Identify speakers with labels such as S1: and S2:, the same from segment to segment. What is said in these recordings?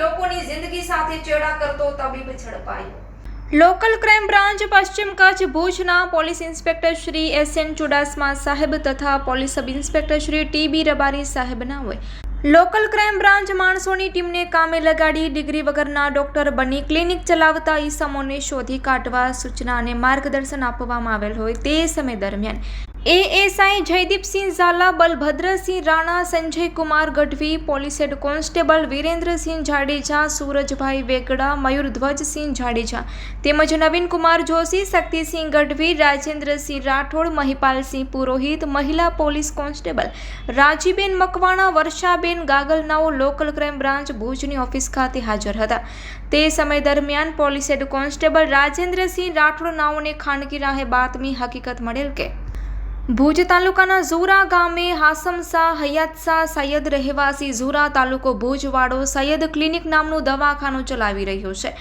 S1: લોકોની જિંદગી સાથે ચેડા કરતો તબીબ ઝડપાયો. લોકલ ક્રાઇમ બ્રાન્ચ પશ્ચિમ કચ્છ ભુજના police inspector Shri S N Chudasama સાહેબ તથા police sub inspector Shri T B Rabari સાહેબના હોય. લોકલ ક્રાઇમ બ્રાન્ચ માણસોની ટીમને કામે લગાડી ડિગ્રી વગરના ડોક્ટર બની ક્લિનિક ચલાવતા ઈસમોને શોધી કાઢવા સૂચના અને માર્ગદર્શન આપવામાં આવેલ હોય તે સમય દરમિયાન ASI Jaydeepsinh Zala, Balbhadrasinh Rana, Sanjay Kumar Gadhvi, police head constable Virendrasinh Jadeja, Surajbhai Vegda, Mayurdhwajsinh Jadeja તેમજ નવીનકુમાર જોશી, શક્તિસિંહ ગઢવી, રાજેન્દ્રસિંહ રાઠોડ, મહિપાલસિંહ પુરોહિત, મહિલા પોલીસ કોન્સ્ટેબલ, રાજીબેન મકવાણા, વર્ષાબેન ગાગલનાઓ લોકલ ક્રાઇમ બ્રાન્ચ ભુજની ઓફિસ ખાતે હાજર હતા. તે સમય દરમિયાન police head constable Rajendrasinh Rathod નાઓને ખાનગી રાહે બાતમી હકીકત મળેલ કે ભુજ તાલુકાના ઝુરા ગામે હાસમસા હયાતસા સૈયદ રહેવાસી ઝુરા તાલુકો ભુજવાડો સૈયદ ક્લિનિક નામનું દવાખાનું ચલાવી રહ્યો છે.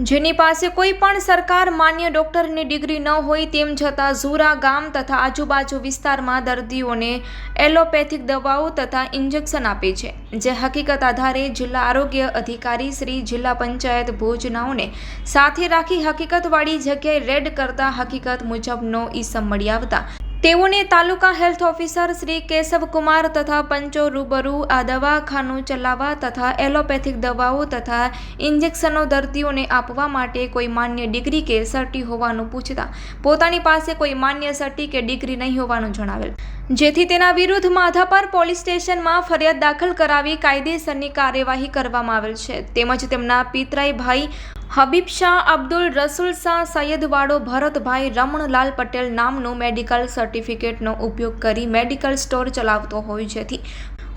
S1: જેની પાસે કોઈ પણ સરકાર માન્ય ડોક્ટરની ડિગ્રી ન હોય તેમ છતાં ઝુરા ગામ તથા આજુબાજુ વિસ્તારમાં દર્દીઓને એલોપેથિક દવાઓ તથા ઇન્જેક્શન આપે છે. જે હકીકત આધારે જિલ્લા આરોગ્ય અધિકારી શ્રી જિલ્લા પંચાયત ભુજનાઓને સાથે રાખી હકીકતવાળી જગ્યાએ રેડ કરતા હકીકત મુજબનો ઈસમ મળી આવતા તેઓને તાલુકા હેલ્થ ઓફિસર શ્રી કેશવકુમાર તથા પંચો રૂબરૂ આ દવાખાનું ચલાવવા તથા એલોપેથિક દવાઓ તથા ઇન્જેક્શનો દર્દીઓને આપવા માટે કોઈ માન્ય ડિગ્રી કે સર્ટી હોવાનું પૂછતા પોતાની પાસે કોઈ માન્ય સર્ટી કે ડિગ્રી નહીં હોવાનું જણાવેલ. જેથી તેના વિરુદ્ધ માધાપર પોલીસ સ્ટેશનમાં ફરિયાદ દાખલ કરાવી કાયદેસરની કાર્યવાહી કરવામાં આવેલ છે. તેમજ તેમના પિતરાઈ ભાઈ હબીબ શાહ, અબ્દુલ રસુલ શાહ સૈયદવાડો ભરતભાઈ રમણલાલ પટેલ નામનું મેડિકલ સર્ટિફિકેટનો ઉપયોગ કરી મેડિકલ સ્ટોર ચલાવતો હોય જેથી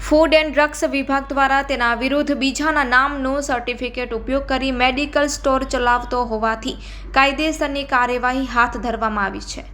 S1: ફૂડ એન્ડ ડ્રગ્સ વિભાગ દ્વારા તેના વિરુદ્ધ બીજાના નામનું સર્ટિફિકેટ ઉપયોગ કરી મેડિકલ સ્ટોર ચલાવતો હોવાથી કાયદેસરની કાર્યવાહી હાથ ધરવામાં આવી છે.